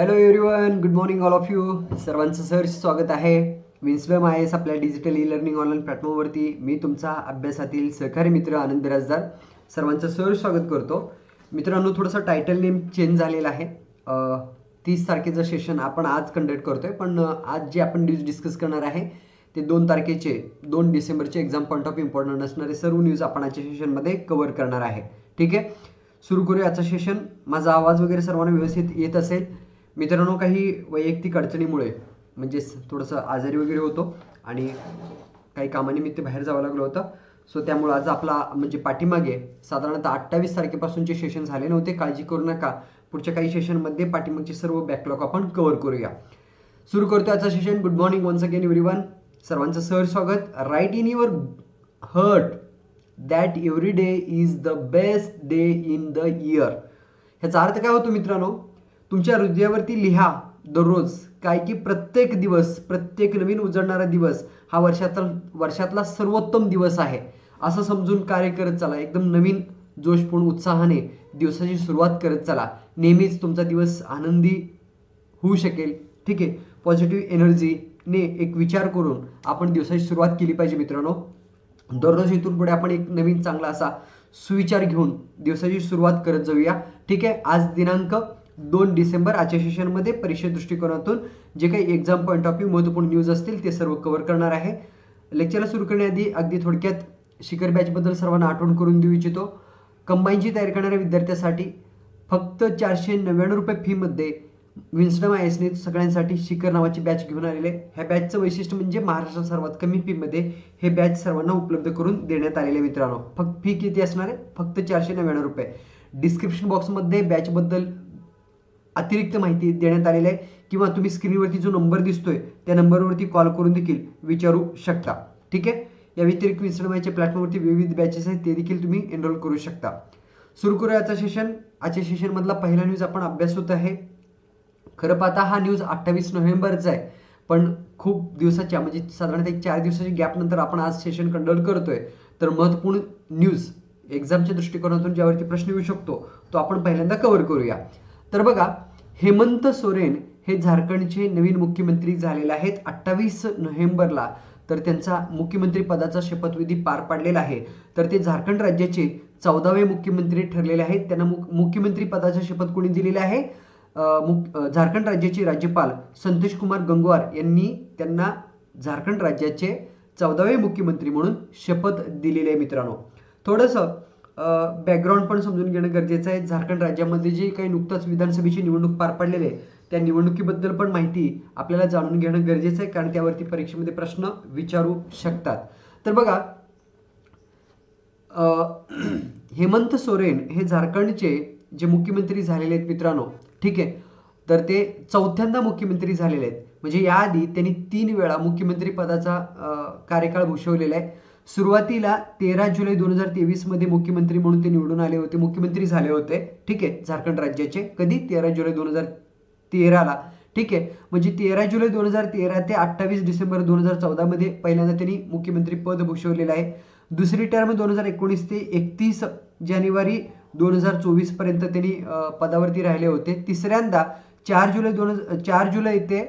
Hello everyone good morning all of you सर्वांचं sir स्वागत आहे. विन्सवेम आय एस आपल्या डिजिटल ई लर्निंग ऑनलाईन प्लॅटफॉर्मवरती मी तुमचा अभ्यासातील सहकारी मित्र आनंद राजदार. सर्वांचं सर स्वागत करतो. मित्रांनो थोडंसं टायटल नेम चेंज झालेलं आहे. तीस तारखेचं सेशन आपण आज कंडक्ट करतोय. पण आज जे आपण न्यूज डिस्कस करणार आहे ते दोन तारखेचे दोन डिसेंबरचे एक्झाम पॉईंट ऑफ इम्पॉर्टंट असणारे सर्व न्यूज आपण आजच्या सेशनमध्ये कव्हर करणार आहे. ठीक आहे? सुरू करूया आजचं सेशन माझा आवाज वगैरे सर्वांना व्यवस्थित येत असेल. मित्रांनो काही वैयक्तिक अडचणीमुळे म्हणजे थोडंसं आजारी वगैरे होतो आणि काही कामानिमित्त बाहेर जावं लागलं होतं. सो त्यामुळे आज आपला म्हणजे पाठीमागे साधारणतः अठ्ठावीस तारखेपासूनचे सेशन झाले नव्हते. काळजी करू नका. पुढच्या काही सेशनमध्ये पाठीमागचे सर्व बॅकलॉग आपण कव्हर करूया. सुरू करतो आजचं session good morning once again everyone सर्वांचं सर स्वागत. Write in your heart that every day is the best day in the year ह्याचा अर्थ काय होतो मित्रांनो? तुमच्या हृदयावरती लिहा दररोज. काय की प्रत्येक दिवस प्रत्येक नवीन उजळणारा दिवस हा वर्षातला वर्षातला सर्वोत्तम दिवस आहे. असं समजून कार्य करत चला. एकदम नवीन जोशपूर्ण उत्साहाने दिवसाची सुरुवात करत चला. नेहमीच तुमचा दिवस आनंदी होऊ शकेल. ठीक आहे? पॉझिटिव्ह एनर्जीने एक विचार करून आपण दिवसाची सुरुवात केली पाहिजे मित्रांनो. दररोज इथून पुढे आपण एक नवीन चांगला असा सुविचार घेऊन दिवसाची सुरुवात करत जाऊया. ठीक आहे? आज दिनांक दोन डिसेंबर आजच्या सेशनमध्ये परीक्षा दृष्टिकोनातून जे काही एक्झाम पॉईंट ऑफ व्ह्यू महत्त्वपूर्ण न्यूज असतील ते सर्व कव्हर करणार आहे. लेक्चरला सुरू करण्याआधी अगदी थोडक्यात शिखर बॅचबद्दल सर्वांना आठवण करून देऊ इच्छितो. कंबाईनची तयारी करणाऱ्या विद्यार्थ्यासाठी फक्त चारशे नव्याण्णव रुपये फीमध्ये विन्स्टम आय एसने सगळ्यांसाठी शिखर नावाची बॅच घेऊन आलेले. आहे. ह्या बॅचचं वैशिष्ट्य म्हणजे महाराष्ट्रात सर्वात कमी फीमध्ये हे बॅच सर्वांना उपलब्ध करून देण्यात आलेले मित्रांनो. फक्त फी किती असणार आहे? फक्त चारशे नव्याण्णव रुपये. डिस्क्रिप्शन बॉक्समध्ये बॅचबद्दल अतिरिक्त माहिती देण्यात आलेली आहे. किंवा तुम्ही स्क्रीनवरती जो नंबर दिसतोय त्या नंबरवरती कॉल करून देखील विचारू शकता. ठीक आहे? या व्यतिरिक्त विसरमायच्या प्लॅटफॉर्मवरती विविध बॅचेस आहेत ते देखील तुम्ही एनरोल करू शकता. सुरू करूया आजचा सेशन आजच्या सेशनमधला पहिला न्यूज आपण अभ्यास होत आहे. खरं पाहता हा न्यूज अठ्ठावीस नोव्हेंबरचा आहे. पण खूप दिवसाच्या म्हणजे साधारणतः एक चार दिवसाच्या गॅप नंतर आपण आज सेशन कंडक्ट करतोय. तर महत्त्वपूर्ण न्यूज एक्झामच्या दृष्टिकोनातून ज्यावरती प्रश्न येऊ शकतो तो आपण पहिल्यांदा कव्हर करूया. तर बघा हेमंत सोरेन हे झारखंडचे नवीन मुख्यमंत्री झालेले आहेत. अठ्ठावीस नोव्हेंबरला तर त्यांचा मुख्यमंत्री पदाचा शपथविधी पार पाडलेला आहे. तर ते झारखंड राज्याचे चौदावे मुख्यमंत्री ठरलेले आहेत. त्यांना मुख- मुख्यमंत्री पदाचा शपथ कोणी दिलेली आहे? मुख- झारखंड राज्याचे राज्यपाल संतोष कुमार गंगवार यांनी त्यांना झारखंड राज्याचे चौदावे मुख्यमंत्री म्हणून शपथ दिलेली आहे मित्रांनो. थोडंसं बॅकग्राऊंड पण समजून घेणं गरजेचं आहे. झारखंड राज्यामध्ये जे काही नुकताच विधानसभेची निवडणूक पार पडलेली आहे त्या निवडणुकीबद्दल पण माहिती आपल्याला जाणून घेणं गरजेचं आहे कारण त्यावरती परीक्षेमध्ये प्रश्न विचारू शकतात. तर बघा हेमंत सोरेन हे झारखंडचे जे मुख्यमंत्री झालेले आहेत मित्रांनो ठीक आहे? तर ते चौथ्यांदा मुख्यमंत्री झालेले आहेत. म्हणजे याआधी त्यांनी तीन वेळा मुख्यमंत्री पदाचा कार्यकाळ भूषवलेला आहे. सुरुवातीला तेरा जुलै दोन हजार तेवीसमध्ये मुख्यमंत्री म्हणून ते निवडून आले होते. मुख्यमंत्री झाले होते. ठीक आहे. झारखंड राज्याचे. कधी? तेरा जुलै दोन हजार तेराला. ठीक आहे. म्हणजे तेरा जुलै दोन हजार तेरा ते अठ्ठावीस डिसेंबर दोन हजार चौदामध्ये पहिल्यांदा त्यांनी मुख्यमंत्री पद भूषवलेलं आहे. दुसरी टर्म दोन हजार एकोणीस ते एकतीस जानेवारी दोन हजार चोवीसपर्यंत त्यांनी पदावरती राहिले होते. तिसऱ्यांदा चार जुलै दोन चार जुलै ते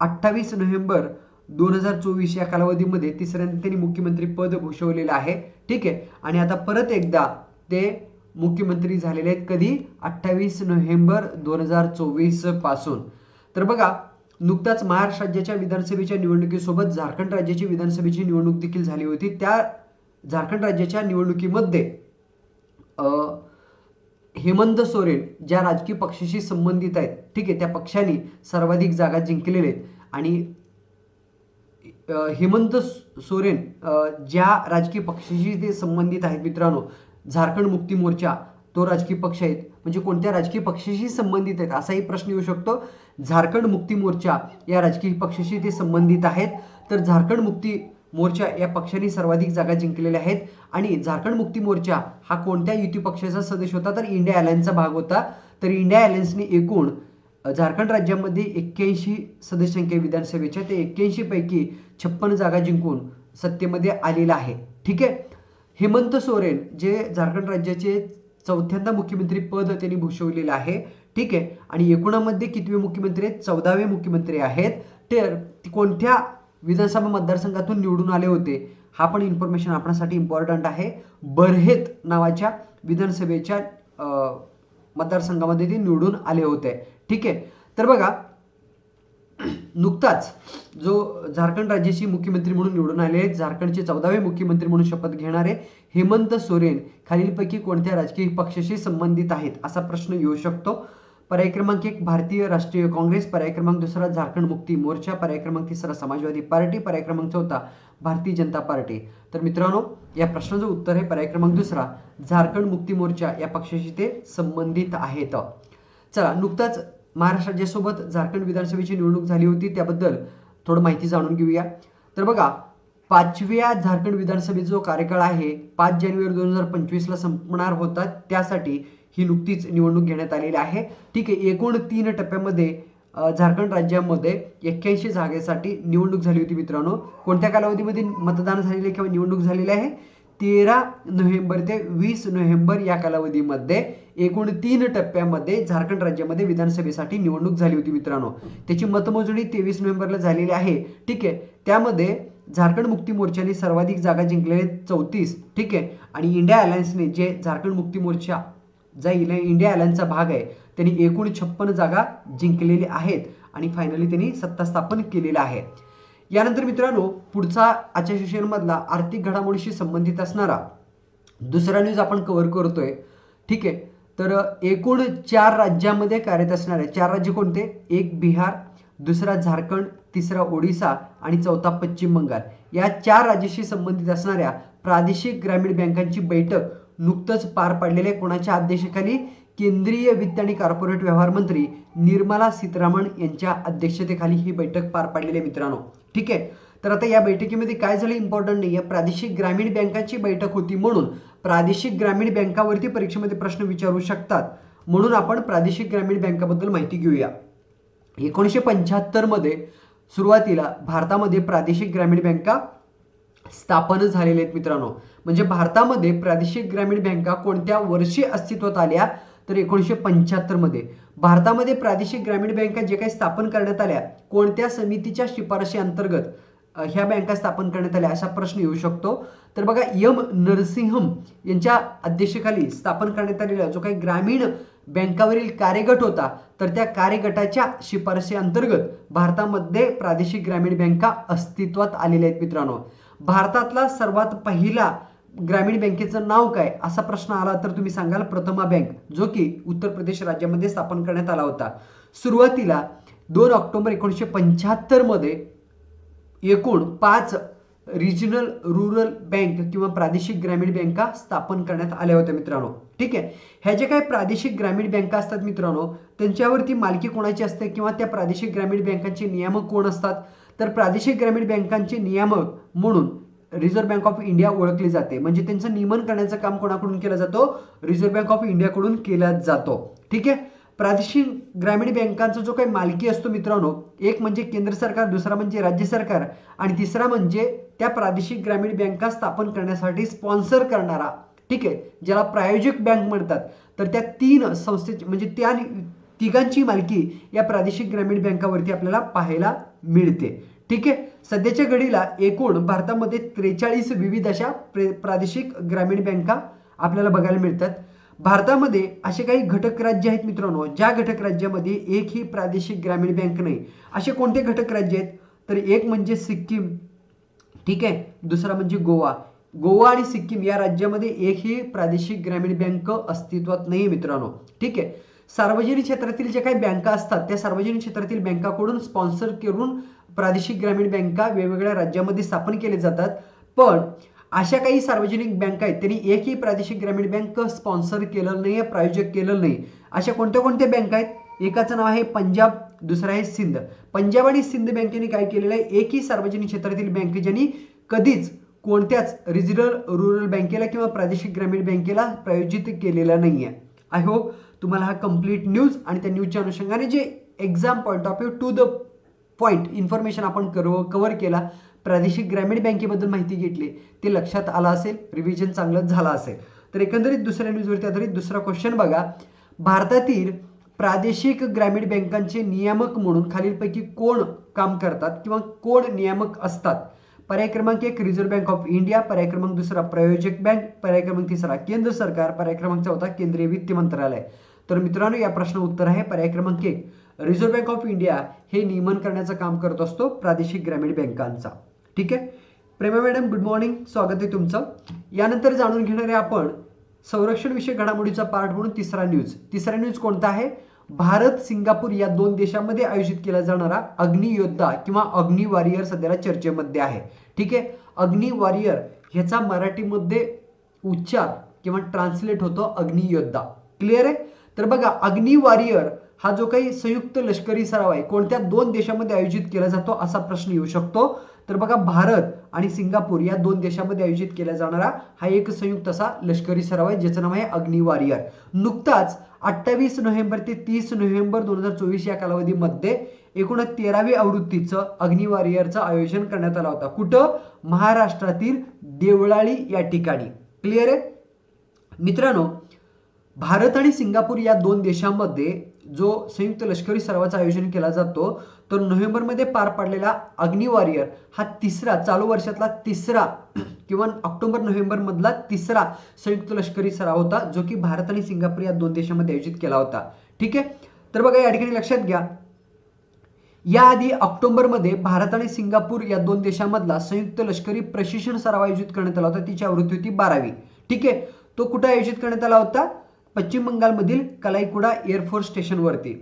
अठ्ठावीस नोव्हेंबर दोन हजार चोवीस या कालावधीमध्ये तिसऱ्यांदा त्यांनी मुख्यमंत्री पद भूषवलेलं आहे. ठीक आहे? आणि आता परत एकदा ते मुख्यमंत्री झालेले आहेत कधी? अठ्ठावीस नोव्हेंबर दोन हजार चोवीसपासून. तर बघा नुकताच महाराष्ट्र राज्याच्या विधानसभेच्या निवडणुकीसोबत झारखंड राज्याची विधानसभेची निवडणूक देखील झाली होती. त्या झारखंड राज्याच्या निवडणुकीमध्ये हेमंत सोरेन ज्या राजकीय पक्षाशी संबंधित आहेत ठीक आहे त्या पक्षाने सर्वाधिक जागा जिंकलेल्या आहेत. आणि हेमंत सोरेन ज्या राजकीय पक्षाशी ते संबंधित आहेत मित्रांनो झारखंड मुक्ती मोर्चा तो राजकीय पक्ष आहेत. म्हणजे कोणत्या राजकीय पक्षाशी संबंधित आहेत असाही प्रश्न येऊ शकतो. झारखंड मुक्ती मोर्चा या राजकीय पक्षाशी ते संबंधित आहेत. तर झारखंड मुक्ती मोर्चा या पक्षाने सर्वाधिक जागा जिंकलेल्या आहेत. आणि झारखंड मुक्ती मोर्चा हा कोणत्या युती पक्षाचा सदस्य होता तर इंडिया अलायन्सचा भाग होता. तर इंडिया अलायन्सने एकूण झारखंड राज्यामध्ये एक्क्याऐंशी सदस्यांच्या विधानसभेच्या ते एक्क्याऐंशीपैकी छप्पन जागा जिंकून सत्तेमध्ये आलेला आहे. ठीक आहे? हेमंत सोरेन जे झारखंड राज्याचे चौथ्यांदा मुख्यमंत्री पद त्यांनी भूषवलेलं आहे ठीक आहे? आणि एकूणामध्ये कितवे मुख्यमंत्री आहेत? चौदावे मुख्यमंत्री आहेत. तर ते कोणत्या विधानसभा मतदारसंघातून निवडून आले होते? हा पण इन्फॉर्मेशन आपणासाठी इम्पॉर्टंट आहे. बरहेत नावाच्या विधानसभेच्या मतदारसंघामध्ये ते निवडून आले होते. ठीक आहे? तर बघा नुकताच जो झारखंड राज्याची मुख्यमंत्री म्हणून निवडून आले आहेत झारखंडचे चौदावे मुख्यमंत्री म्हणून शपथ घेणारे हेमंत सोरेन. खालीलपैकी कोणत्या राजकीय पक्षाशी संबंधित आहेत असा प्रश्न येऊ शकतो. पर्याय क्रमांक एक भारतीय राष्ट्रीय काँग्रेस. पर्याय क्रमांक दुसरा झारखंड मुक्ती मोर्चा. पर्याय क्रमांक तिसरा समाजवादी पार्टी. पर्याय क्रमांक चौथा भारतीय जनता पार्टी. तर मित्रांनो या प्रश्नाचं उत्तर आहे पर्याय क्रमांक दुसरा. झारखंड मुक्ती मोर्चा या पक्षाशी ते संबंधित आहेत. चला नुकताच महाराष्ट्र राज्यासोबत झारखंड विधानसभेची निवडणूक झाली होती त्याबद्दल थोडं माहिती जाणून घेऊया. तर बघा पाचव्या झारखंड विधानसभेचा जो कार्यकाळ आहे पाच जानेवारी दोन हजार पंचवीसला संपणार होता त्यासाठी ही नुकतीच निवडणूक घेण्यात आलेली आहे. ठीक आहे एकूण तीन टप्प्यामध्ये झारखंड राज्यामध्ये एक्क्याऐंशी जागेसाठी निवडणूक झाली होती मित्रांनो. कोणत्या कालावधीमध्ये मतदान झालेले किंवा निवडणूक झालेली आहे? तेरा नोव्हेंबर ते वीस नोव्हेंबर या कालावधीमध्ये एकूण तीन टप्प्यामध्ये झारखंड राज्यामध्ये विधानसभेसाठी निवडणूक झाली होती मित्रांनो. त्याची मतमोजणी तेवीस नोव्हेंबरला झालेली आहे. ठीक आहे. त्यामध्ये झारखंड मुक्ती मोर्चाने सर्वाधिक जागा जिंकलेले चौतीस. ठीक आहे. आणि इंडिया अलायन्सने जे झारखंड मुक्ती मोर्चा जा इंडिया अलायन्सचा भाग आहे त्यांनी एकूण छप्पन जागा जिंकलेल्या आहेत आणि फायनली त्यांनी सत्ता स्थापन केलेलं आहे. यानंतर मित्रांनो पुढचा आजच्या सेशनमधला आर्थिक घडामोडीशी संबंधित असणारा दुसरा न्यूज आपण कव्हर करतोय. ठीक आहे? तर एकूण चार राज्यामध्ये कार्यरत असणारे चार राज्य कोणते? एक बिहार दुसरा झारखंड तिसरा ओडिसा आणि चौथा पश्चिम बंगाल. या चार राज्याशी संबंधित असणाऱ्या प्रादेशिक ग्रामीण बँकांची बैठक नुकतंच पार पडलेल्या कोणाच्या अध्यक्षतेखाली? केंद्रीय वित्त आणि कॉर्पोरेट व्यवहार मंत्री निर्मला सीतारामन यांच्या अध्यक्षतेखाली ही बैठक पार पाडलेली आहे मित्रांनो. ठीक आहे? तर आता या बैठकीमध्ये काय झालं इम्पॉर्टंट नाही. या प्रादेशिक ग्रामीण बँकांची बैठक होती म्हणून प्रादेशिक ग्रामीण बँकावरती परीक्षेमध्ये प्रश्न विचारू शकतात. म्हणून आपण प्रादेशिक ग्रामीण बँकाबद्दल माहिती घेऊया. एकोणीसशे पंच्याहत्तरमध्ये सुरुवातीला भारतामध्ये प्रादेशिक ग्रामीण बँका स्थापन झालेले आहेत मित्रांनो. म्हणजे भारतामध्ये प्रादेशिक ग्रामीण बँका कोणत्या वर्षी अस्तित्वात आल्या? तर एकोणीसशे पंच्याहत्तरमध्ये भारतामध्ये प्रादेशिक ग्रामीण बँका जे काही स्थापन करण्यात आल्या कोणत्या समितीच्या शिफारशी अंतर्गत ह्या बँका स्थापन करण्यात आल्या असा प्रश्न येऊ शकतो. तर बघा यम नरसिंहम यांच्या अध्यक्षतेखाली स्थापन करण्यात आलेला जो काही ग्रामीण बँकावरील कार्यगट होता तर त्या कार्यगटाच्या शिफारशी अंतर्गत भारतामध्ये प्रादेशिक ग्रामीण बँका अस्तित्वात आलेल्या आहेत मित्रांनो. भारतातला सर्वात पहिला ग्रामीण बँकेचं नाव काय असा प्रश्न आला तर तुम्ही सांगाल प्रथमा बँक जो की उत्तर प्रदेश राज्यामध्ये स्थापन करण्यात आला होता. सुरुवातीला दोन ऑक्टोबर एकोणीसशे पंच्याहत्तरमध्ये एकूण पाच रिजनल रुरल बँक किंवा प्रादेशिक ग्रामीण बँका स्थापन करण्यात आल्या होत्या मित्रांनो. ठीक आहे? ह्या ज्या काही प्रादेशिक ग्रामीण बँका असतात मित्रांनो त्यांच्यावरती मालकी कोणाची असते किंवा त्या प्रादेशिक ग्रामीण बँकांचे नियामक कोण असतात? तर प्रादेशिक ग्रामीण बँकांचे नियामक म्हणून रिझर्व्ह बँक ऑफ इंडिया ओळखली जाते. म्हणजे त्यांचं नियमन करण्याचं काम कोणाकडून केलं जातो? रिझर्व्ह बँक ऑफ इंडियाकडून केला जातो. ठीक आहे? प्रादेशिक ग्रामीण बँकांचा जो काही मालकी असतो मित्रांनो एक म्हणजे केंद्र सरकार दुसरा म्हणजे राज्य सरकार आणि तिसरा म्हणजे त्या प्रादेशिक ग्रामीण बँका स्थापन करण्यासाठी स्पॉन्सर करणारा. ठीक आहे? ज्याला प्रायोजक बँक म्हणतात. तर त्या तीन संस्थेची म्हणजे त्या तिघांची मालकी या प्रादेशिक ग्रामीण बँकावरती आपल्याला पाहायला मिळते. ठीक आहे? सध्याच्या घडीला एकूण भारतामध्ये त्रेचाळीस विविध अशा प्रे- प्रादेशिक ग्रामीण बँका आपल्याला बघायला मिळतात. भारतामध्ये असे काही घटक राज्य आहेत मित्रांनो ज्या घटक राज्यामध्ये एक ही प्रादेशिक ग्रामीण बँक नाही. असे कोणते घटक राज्य आहेत? तर एक म्हणजे सिक्कीम ठीक आहे? दुसरा म्हणजे गोवा. गोवा आणि सिक्कीम या राज्यामध्ये एकही प्रादेशिक ग्रामीण बँक अस्तित्वात नाही मित्रांनो ठीक आहे? सार्वजनिक क्षेत्रातील ज्या काही बँका असतात त्या सार्वजनिक क्षेत्रातील बँकाकडून स्पॉन्सर करून प्रादेशिक ग्रामीण बँका वेगवेगळ्या राज्यामध्ये स्थापन केले जातात. पण अशा काही सार्वजनिक बँका आहेत त्यांनी एकही प्रादेशिक ग्रामीण बँक स्पॉन्सर केलं नाही प्रायोजक केलं नाही अशा कोणत्या कोणत्या बँका आहेत? एकाचं नाव आहे पंजाब दुसरं आहे सिंध. पंजाब आणि सिंध बँकेने काय केलेलं आहे? एकही सार्वजनिक क्षेत्रातील बँक ज्यांनी कधीच कोणत्याच रिजनल रुरल बँकेला किंवा प्रादेशिक ग्रामीण बँकेला प्रायोजित केलेला नाही आहे आय होप तुम्हाला हा कंप्लीट न्यूज आणि त्या न्यूजच्या अनुषंगाने जे exam point of view to the point information आपण करव कवर केला प्रादेशिक ग्रामीण बँकेबद्दल माहिती घेतली ते लक्षात आलं असेल रिव्हिजन चांगलं झालं असेल. तर एकंदरीत दुसऱ्या न्यूजवरती आधारित दुसरा क्वेश्चन बघा. भारतातील प्रादेशिक ग्रामीण बँकांचे नियामक म्हणून खालीलपैकी कोण काम करतात किंवा कोण नियामक असतात? पर्याय क्रमांक एक रिझर्व्ह बँक ऑफ इंडिया पर्याय क्रमांक दुसरा प्रायोजक बँक पर्याय क्रमांक तिसरा केंद्र सरकार पर्याय क्रमांक चौथा केंद्रीय वित्त मंत्रालय. तर मित्रांनो या प्रश्न उत्तर आहे पर्याय क्रमांक एक. रिझर्व्ह बँक ऑफ इंडिया हे नियमन करण्याचं काम करत असतो प्रादेशिक ग्रामीण बँकांचा. ठीक आहे? प्रेमा मॅडम गुड मॉर्निंग स्वागत आहे तुमचं. यानंतर जाणून घेणारे आपण संरक्षण विषय घडामोडीचा पार्ट म्हणून तिसरा न्यूज तिसरा न्यूज कोणता आहे? भारत सिंगापूर या दोन देशांमध्ये आयोजित केला जाणारा अग्नियोद्धा किंवा अग्नि वॉरियर सध्याला चर्चेमध्ये आहे. ठीक आहे? अग्नि वॉरियर ह्याचा मराठीमध्ये उच्चार किंवा ट्रान्सलेट होतो अग्नियोद्धा क्लिअर आहे? तर बघा अग्नि वॉरियर हा जो काही संयुक्त लष्करी सराव आहे कोणत्या दोन देशामध्ये आयोजित केला जातो असा प्रश्न येऊ शकतो. तर बघा भारत आणि सिंगापूर या दोन देशामध्ये आयोजित केला जाणारा हा एक संयुक्त असा लष्करी सराव आहे ज्याचं नाव आहे अग्निवॉरियर नुकताच अठ्ठावीस नोव्हेंबर ते तीस नोव्हेंबर दोन हजार चोवीस या कालावधीमध्ये एकूण तेरावी आवृत्तीचं अग्निवॉरियरचं आयोजन करण्यात आला होता. कुठं? महाराष्ट्रातील देवळाळी या ठिकाणी. क्लिअर आहे? मित्रांनो भारत आणि सिंगापूर या दोन देशांमध्ये जो संयुक्त लष्करी सरावाचं आयोजन केला जातो तर नोव्हेंबरमध्ये पार पडलेला अग्निवॉरियर हा तिसरा चालू वर्षातला तिसरा किंवा ऑक्टोबर नोव्हेंबर मधला तिसरा संयुक्त लष्करी सराव होता जो की भारत आणि सिंगापूर या दोन देशांमध्ये आयोजित केला होता. ठीक आहे? तर बघा या ठिकाणी लक्षात घ्या. याआधी ऑक्टोबरमध्ये भारत आणि सिंगापूर या दोन देशांमधला संयुक्त लष्करी प्रशिक्षण सराव आयोजित करण्यात आला होता तिची आवृत्ती होती बारावी. ठीक आहे? तो कुठे आयोजित करण्यात आला होता? पश्चिम बंगालमधील कलाईकुडा एअरफोर्स स्टेशनवरती.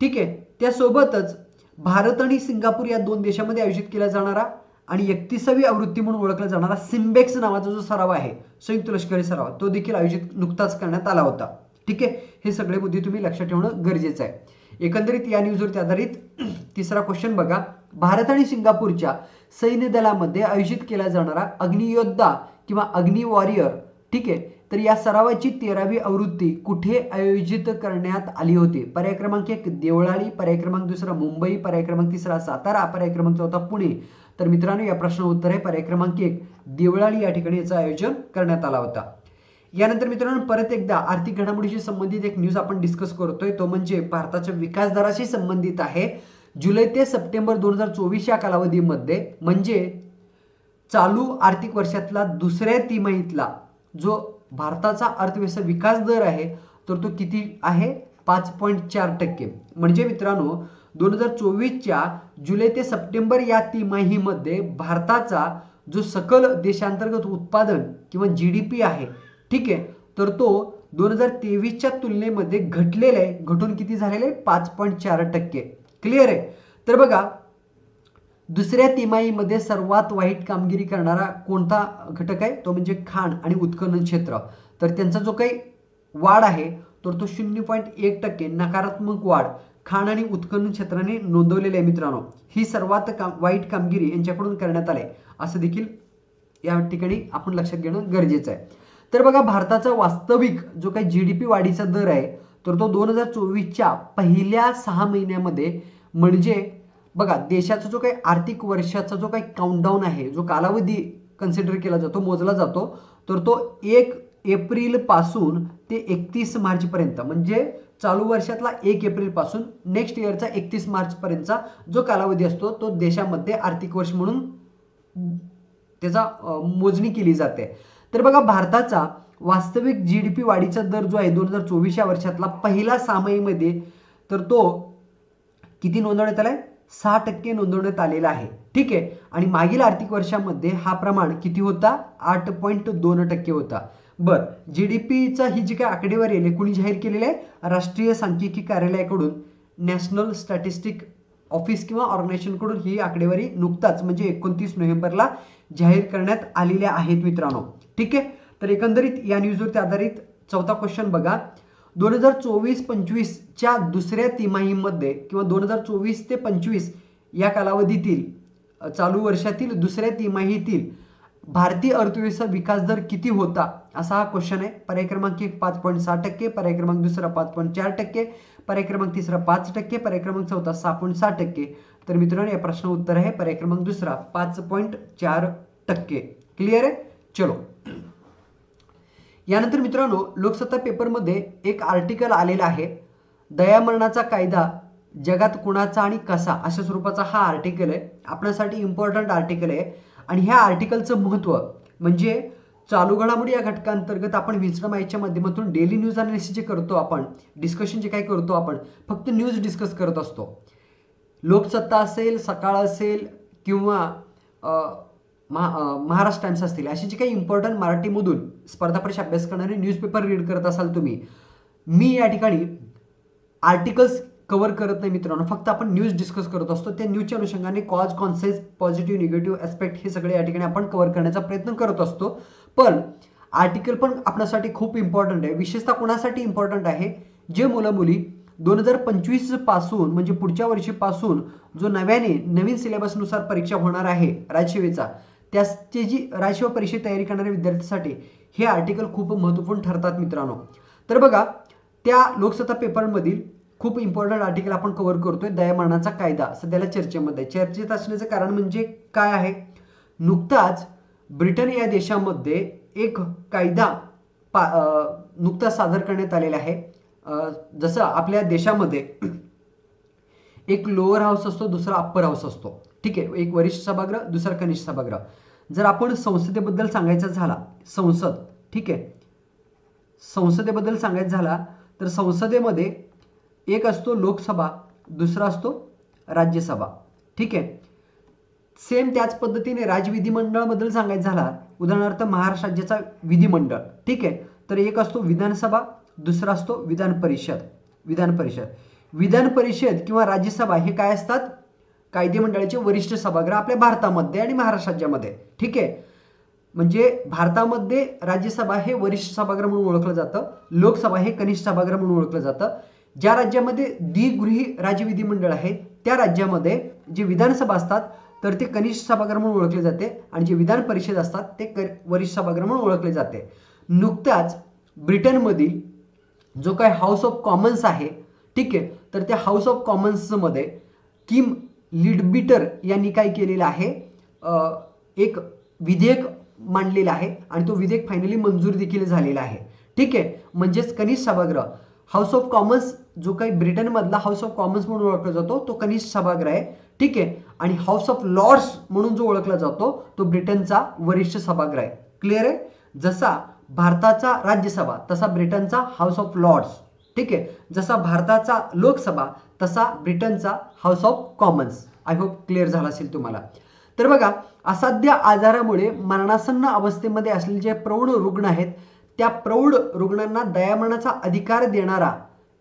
ठीक आहे त्यासोबतच भारत आणि सिंगापूर या दोन देशामध्ये आयोजित केला जाणारा आणि एकतीसावी आवृत्ती म्हणून ओळखला जाणारा सिम्बेक्स नावाचा जो सराव आहे संयुक्त लष्करी सराव तो देखील आयोजित नुकताच करण्यात आला होता. ठीक आहे हे सगळे मुद्दे तुम्ही लक्षात ठेवणं गरजेचं आहे. एकंदरीत या न्यूजवरती आधारित तिसरा क्वेश्चन बघा. भारत आणि सिंगापूरच्या सैन्य दलामध्ये आयोजित केला जाणारा अग्नियोद्धा किंवा अग्नि वॉरियर ठीक आहे तर या सरावाची तेरावी आवृत्ती कुठे आयोजित करण्यात आली होती? पर्याय क्रमांक एक देवळाली पर्याय क्रमांक दुसरा मुंबई पर्याय क्रमांक तिसरा सातारा पर्याय क्रमांक चौथा पुणे. तर मित्रांनो या प्रश्न उत्तर आहे. पर्याय क्रमांक एक देवळाली या ठिकाणी याचं आयोजन करण्यात आला होता. यानंतर मित्रांनो परत एकदा आर्थिक घडामोडीशी संबंधित एक न्यूज आपण डिस्कस करतोय. तो म्हणजे भारताच्या विकास दराशी संबंधित आहे. जुलै ते सप्टेंबर दोन हजार चोवीस या कालावधीमध्ये म्हणजे चालू आर्थिक वर्षातला दुसऱ्या तिमाहीतला जो भारताचा अर्थव्यवस्था विकास दर आहे तर तो किती आहे? पाच पॉईंट चार टक्के. म्हणजे मित्रांनो दोन हजार चोवीसच्या जुलै ते सप्टेंबर या तिमाहीमध्ये भारताचा जो सकल देशांतर्गत उत्पादन किंवा जी डी पी आहे ठीक आहे तर तो दोन हजार तेवीसच्या तुलनेमध्ये घटलेला आहे. घटून किती झालेलं आहे? पाच पॉईंट चार टक्के. क्लिअर आहे? तर बघा दुसऱ्या तिमाहीमध्ये सर्वात वाईट कामगिरी करणारा कोणता घटक आहे? तो म्हणजे खाण आणि उत्खनन क्षेत्र. तर त्यांचा जो काही वाढ आहे तर तो शून्य पॉईंट एक टक्के नकारात्मक वाढ खाण आणि उत्खनन क्षेत्राने नोंदवलेली आहे मित्रांनो. ही सर्वात काम वाईट कामगिरी यांच्याकडून करण्यात आले असं देखील या ठिकाणी आपण लक्षात घेणं गरजेचं आहे. तर बघा भारताचा वास्तविक जो काही जी डी पी वाढीचा दर आहे तर तो दोन हजार चोवीसच्या पहिल्या सहा महिन्यामध्ये म्हणजे बघा देशाचा जो काही आर्थिक वर्षाचा जो काही काउंटडाऊन आहे जो कालावधी कन्सिडर केला जातो मोजला जातो तर तो एक एप्रिलपासून ते एकतीस मार्च पर्यंत म्हणजे चालू वर्षातला एक एप्रिलपासून नेक्स्ट इयरचा एकतीस मार्च पर्यंतचा जो कालावधी असतो तो देशामध्ये आर्थिक वर्ष म्हणून त्याचा मोजणी केली जाते. तर बघा भारताचा वास्तविक जी डी पी वाढीचा दर जो आहे दोन हजार चोवीस या वर्षातला पहिला सामाईमध्ये तर तो किती नोंदवण्यात आहे सहा टक्के नोंदवण्यात आलेला आहे. ठीक आहे? आणि मागील आर्थिक वर्षामध्ये हा प्रमाण किती होता? आठ पॉईंट दोन टक्के होता. बर जी डी पीचा ही जी काय आकडेवारी आहे कुणी जाहीर केलेली आहे? राष्ट्रीय सांख्यिकी कार्यालयाकडून नॅशनल स्टॅटिस्टिक ऑफिस किंवा ऑर्गनायझेशनकडून ही आकडेवारी नुकताच म्हणजे एकोणतीस नोव्हेंबरला जाहीर करण्यात आलेल्या आहेत मित्रांनो. ठीक आहे? तर एकंदरीत या न्यूजवरती आधारित चौथा क्वेश्चन बघा. दोन हजार चोवीस पंचवीसच्या दुसऱ्या तिमाहीमध्ये किंवा दोन हजार चोवीस ते पंचवीस या कालावधीतील चालू वर्षातील दुसऱ्या तिमाहीतील भारतीय अर्थव्यवस्था विकास दर किती होता असा हा क्वेश्चन आहे. पर्याय क्रमांक एक पाच पॉईंट सहा टक्के पर्याय क्रमांक दुसरा पाच पॉईंट चार टक्के पर्याय क्रमांक तिसरा पाच टक्के पर्याय क्रमांक चौथा सहा पॉईंट सहा टक्के. तर मित्रांनो या प्रश्न उत्तर आहे. पर्याय क्रमांक दुसरा पाच पॉईंट चार टक्के. क्लिअर आहे? चलो. यानंतर मित्रांनो लोकसत्ता पेपरमध्ये एक आर्टिकल आलेला आहे. दयामरणाचा कायदा जगात कुणाचा आणि कसा अशा स्वरूपाचा हा आर्टिकल आहे. आपल्यासाठी इम्पॉर्टंट आर्टिकल आहे. आणि ह्या आर्टिकलचं महत्त्व म्हणजे चालू घडामोडी या घटकांतर्गत आपण विश्रम आयच्या माध्यमातून डेली न्यूज अनालिसिस जे करतो आपण डिस्कशन जे काय करतो आपण फक्त न्यूज डिस्कस करत असतो. लोकसत्ता असेल सकाळ असेल किंवा महा महाराष्ट्र टाइम्स असतील. असे जे काही इम्पॉर्टंट मराठीमधून स्पर्धा परीक्षा अभ्यास करणारे न्यूजपेपर रीड करत असाल तुम्ही मी या ठिकाणी आर्टिकल्स कव्हर करत नाही मित्रांनो. फक्त आपण न्यूज डिस्कस करत असतो. त्या न्यूजच्या अनुषंगाने cause consequences positive negative aspect हे सगळे या ठिकाणी आपण कव्हर करण्याचा प्रयत्न करत असतो. पण आर्टिकल पण आपल्यासाठी खूप इम्पॉर्टंट आहे. विशेषतः कोणासाठी इम्पॉर्टंट आहे? जे मुलं मुली दोन हजार पंचवीसपासून म्हणजे पुढच्या वर्षीपासून जो नव्याने नवीन सिलेबसनुसार परीक्षा होणार आहे राज्यसेवेचा त्याचे जी राज्य परीक्षेची तयारी करणाऱ्या विद्यार्थ्यांसाठी हे आर्टिकल खूप महत्त्वपूर्ण ठरतात मित्रांनो. तर बघा त्या लोकसत्ता पेपरमधील खूप इम्पॉर्टंट आर्टिकल आपण कव्हर करतोय दयामानाचा कायदा. सध्याला चर्चेमध्ये चर्चेत असण्याचं कारण म्हणजे काय आहे? नुकताच ब्रिटन या देशामध्ये एक कायदा पा नुकताच सादर करण्यात आलेला आहे. जसं आपल्या देशामध्ये एक लोअर हाऊस असतो दुसरा अप्पर हाऊस असतो. ठीक आहे एक वरिष्ठ सभागृह दुसरा कनिष्ठ सभागृह. जर आपण संसदेबद्दल सांगायचं झाला संसद ठीक आहे. संसदेबद्दल सांगायचं झाला तर संसदेमध्ये एक असतो लोकसभा दुसरा असतो राज्यसभा ठीक आहे. सेम त्याच पद्धतीने राजविधिमंडळाबद्दल सांगायचं झाला उदाहरणार्थ महाराष्ट्र राज्याचा विधिमंडळ ठीक आहे. तर एक असतो विधानसभा दुसरा असतो विधान परिषद विधान परिषद विधान परिषद किंवा राज्यसभा हे काय असतात? कायदे मंडळाचे वरिष्ठ सभागृह आपल्या भारतामध्ये आणि महाराष्ट्र राज्यामध्ये. ठीक आहे? म्हणजे भारतामध्ये राज्यसभा हे वरिष्ठ सभागृह म्हणून ओळखलं जातं. लोकसभा हे कनिष्ठ सभागृह म्हणून ओळखलं जातं. ज्या राज्यामध्ये द्विगृही राज्य विधिमंडळ आहे त्या राज्यामध्ये जे विधानसभा असतात तर ते कनिष्ठ सभागृह म्हणून ओळखले जाते आणि जे विधान परिषद असतात ते क वरिष्ठ सभागृह म्हणून ओळखले जाते. नुकताच ब्रिटनमधील जो काही हाऊस ऑफ कॉमन्स आहे ठीक आहे? तर त्या हाऊस ऑफ कॉमन्समध्ये किम लिडबिटर यांनी काय केलेलं आहे? एक विधेयक मांडलेलं आहे आणि तो विधेयक फायनली मंजूर देखील झालेला आहे. ठीक आहे? म्हणजेच कनिष्ठ सभागृह. हाऊस ऑफ कॉमन्स जो काही ब्रिटनमधला हाऊस ऑफ कॉमन्स म्हणून ओळखला जातो तो कनिष्ठ सभागृह आहे. ठीक आहे? आणि हाऊस ऑफ लॉर्ड्स म्हणून जो ओळखला जातो तो ब्रिटनचा वरिष्ठ सभागृह आहे. क्लिअर आहे? जसा भारताचा राज्यसभा तसा ब्रिटनचा हाऊस ऑफ लॉर्ड्स ठीक आहे? जसा भारताचा लोकसभा तसा ब्रिटनचा House of Commons I hope clear झाला असेल तुम्हाला. तर बघा असाध्य आजारामुळे मरणासन्न अवस्थेमध्ये असलेले जे प्रौढ रुग्ण आहेत त्या प्रौढ रुग्णांना दयामरणाचा अधिकार देणारा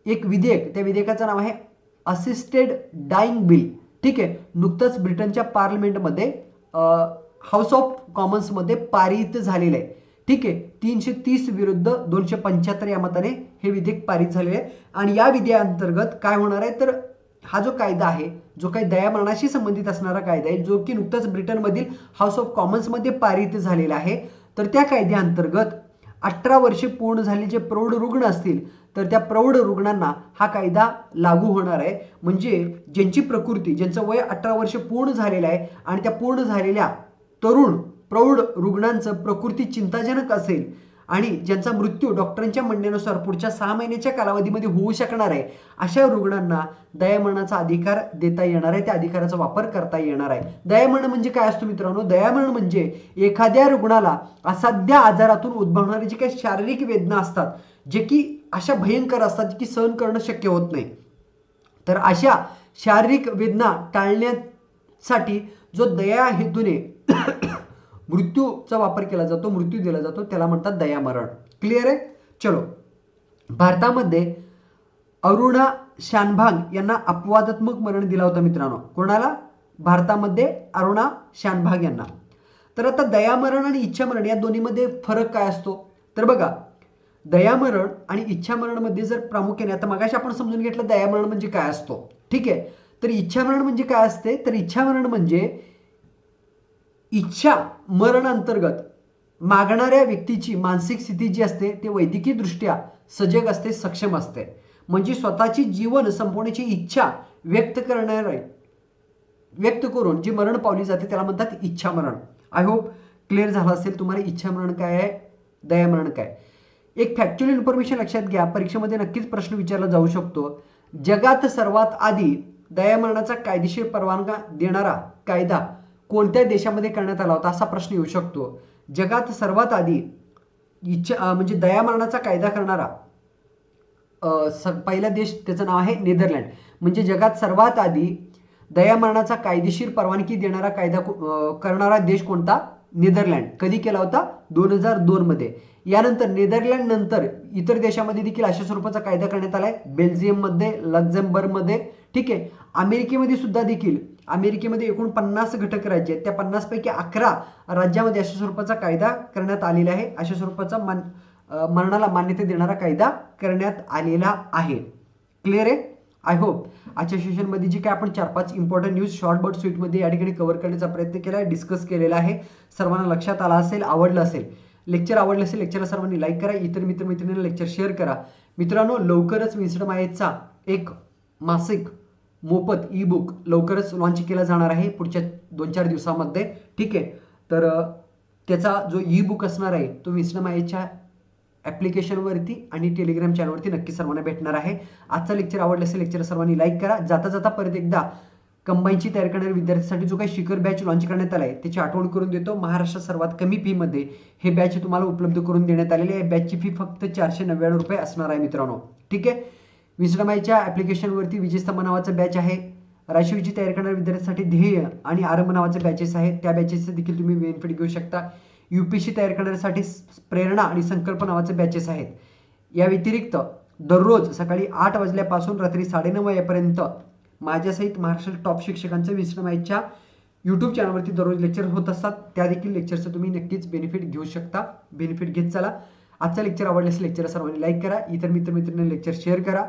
एक विधेयक त्या विधेयकाचं नाव आहे असिस्टेड डाईंग बिल ठीक आहे? नुकतंच ब्रिटनच्या पार्लमेंटमध्ये हाऊस ऑफ कॉमन्समध्ये पारित झालेलं आहे. ठीक आहे तीनशे तीस विरुद्ध दोनशे पंच्याहत्तर या मताने हे विधेयक पारित झालेले आहे. आणि या विधेयाअंतर्गत काय होणार आहे? तर हा जो कायदा आहे जो काही दयामरणाशी संबंधित असणारा कायदा आहे जो की नुकताच ब्रिटनमधील हाऊस ऑफ कॉमन्समध्ये पारित झालेला आहे तर त्या कायद्याअंतर्गत अठरा वर्षे पूर्ण झाले जे प्रौढ रुग्ण असतील तर त्या प्रौढ रुग्णांना हा कायदा लागू होणार आहे. म्हणजे ज्यांची प्रकृती ज्यांचं वय अठरा वर्ष पूर्ण झालेलं आहे आणि त्या पूर्ण झालेल्या तरुण प्रौढ रुग्णांचं प्रकृती चिंताजनक असेल आणि ज्यांचा मृत्यू डॉक्टरांच्या म्हणण्यानुसार पुढच्या सहा महिन्याच्या कालावधीमध्ये होऊ शकणार आहे अशा रुग्णांना दयामरणाचा अधिकार देता येणार आहे. त्या अधिकाराचा वापर करता येणार आहे. दयामरण म्हणजे काय असतो मित्रांनो? दयामरण म्हणजे एखाद्या रुग्णाला असाध्य आजारातून उद्भवणारी जे काही शारीरिक वेदना असतात जे की अशा भयंकर असतात की सहन करणं शक्य होत नाही. तर अशा शारीरिक वेदना टाळण्यासाठी जो दया हेतूने मृत्यूचा वापर केला जातो मृत्यू दिला जातो त्याला म्हणतात दयामरण. क्लिअर आहे? चलो. भारतामध्ये अरुणा शानभाग यांना अपवादात्मक मरण दिला होता मित्रांनो. कोणाला? भारतामध्ये अरुणा शानभाग यांना. तर आता दयामरण आणि इच्छामरण या दोन्हीमध्ये फरक काय असतो? तर बघा दयामरण आणि इच्छामरणमध्ये जर प्रामुख्याने आता मगाशी आपण समजून घेतलं दयामरण म्हणजे काय असतो? ठीक आहे. तर इच्छामरण म्हणजे काय असते? तर इच्छामरण म्हणजे इच्छा मरण अंतर्गत मागणाऱ्या व्यक्तीची मानसिक स्थिती जी असते ते वैद्यकीय दृष्ट्या सजग असते सक्षम असते. म्हणजे स्वतःची जीवन संपवण्याची इच्छा व्यक्त करणारे व्यक्त करून जी मरण पावली जाते त्याला म्हणतात इच्छा मरण. आय होप क्लिअर झालं असेल तुम्हाला इच्छा मरण काय आहे दयामरण काय एक फॅक्च्युअल इन्फॉर्मेशन लक्षात घ्या. परीक्षेमध्ये नक्कीच प्रश्न विचारला जाऊ शकतो. जगात सर्वात आधी दयामरणाचा कायदेशीर परवानगा देणारा कायदा कोणत्या देशामध्ये करण्यात आला होता असा प्रश्न येऊ शकतो. जगात सर्वात आधी इच्छा म्हणजे दयामरणाचा कायदा करणारा पहिला देश त्याचं नाव आहे नेदरलँड. म्हणजे जगात सर्वात आधी दयामरणाचा कायदेशीर परवानगी देणारा कायदा को- करणारा देश कोणता? नेदरलँड. कधी केला होता? दोन हजार दोन मध्ये. यानंतर नेदरलँड नंतर इतर देशामध्ये देखील अशा स्वरूपाचा कायदा करण्यात आलाय. आहे बेल्जियममध्ये लक्झेंबर्गमध्ये ठीक आहे. अमेरिकेमध्ये सुद्धा देखील अमेरिकेमध्ये एकूण पन्नास घटक राज्य आहेत. त्या पन्नासपैकी अकरा राज्यामध्ये अशा स्वरूपाचा कायदा करण्यात आलेला आहे. अशा स्वरूपाचा मान मरणाला मान्यता देणारा कायदा करण्यात आलेला आहे. क्लिअर आहे? आय होप आजच्या सेशनमध्ये जी काय आपण चार पाच इम्पॉर्टंट न्यूज शॉर्ट बट स्वीटमध्ये या ठिकाणी कव्हर करण्याचा प्रयत्न केला आहे डिस्कस केलेला आहे. सर्वांना लक्षात आला असेल आवडलं असेल लेक्चर आवडलं असेल लेक्चरला सर्वांनी लाईक करा. इतर मित्र मैत्रिणींना लेक्चर शेअर करा. मित्रांनो लवकरच मिस्टर आयचा एक मासिक मोफत ई बुक लवकरच लॉन्च केला जाणार आहे पुढच्या दोन चार दिवसामध्ये. ठीक आहे? तर त्याचा जो ई बुक असणार आहे तो विन्स्टम आयच्या ॲप्लिकेशनवरती आणि टेलिग्राम चॅनलवरती नक्की सर्वांना भेटणार आहे. आजचा लेक्चर आवडलं असेल लेक्चर सर्वांनी लाईक करा. जाता जाता परत एकदा कंबाईनची तयार करणाऱ्या विद्यार्थ्यांसाठी जो काही शिखर बॅच लॉन्च करण्यात आला आहे त्याची आठवण करून देतो. महाराष्ट्रात सर्वात कमी फीमध्ये हे बॅच तुम्हाला उपलब्ध करून देण्यात आलेले आहे. बॅचची फी फक्त चारशे नव्याण्णव रुपये असणार आहे मित्रांनो. ठीक आहे? विश्रमाईच्या ॲप्लिकेशनवरती विजेस्तंभ नावाचा बॅच आहे. राशीची तयार करणाऱ्या विद्यार्थ्यांसाठी ध्येय आणि आरंभ नावाचे बॅचेस आहेत. त्या बॅचेसचे देखील तुम्ही बेनिफिट घेऊ शकता. यू पी सी तयार करण्यासाठी प्रेरणा आणि संकल्प नावाचे बॅचेस आहेत. या व्यतिरिक्त दररोज सकाळी आठ वाजल्यापासून रात्री साडेनऊ वाजेपर्यंत माझ्यासहित महाराष्ट्र टॉप शिक्षकांचं विश्रमाईच्या यूट्यूब चॅनलवरती दररोज लेक्चर होत असतात. त्या देखील लेक्चरचं तुम्ही नक्कीच बेनिफिट घेऊ शकता. बेनिफिट घेत चला. आजचं लेक्चर आवडल्यास लेक्चर सर्वांनी लाईक करा. इतर मित्रमैत्रिणींना लेक्चर शेअर करा.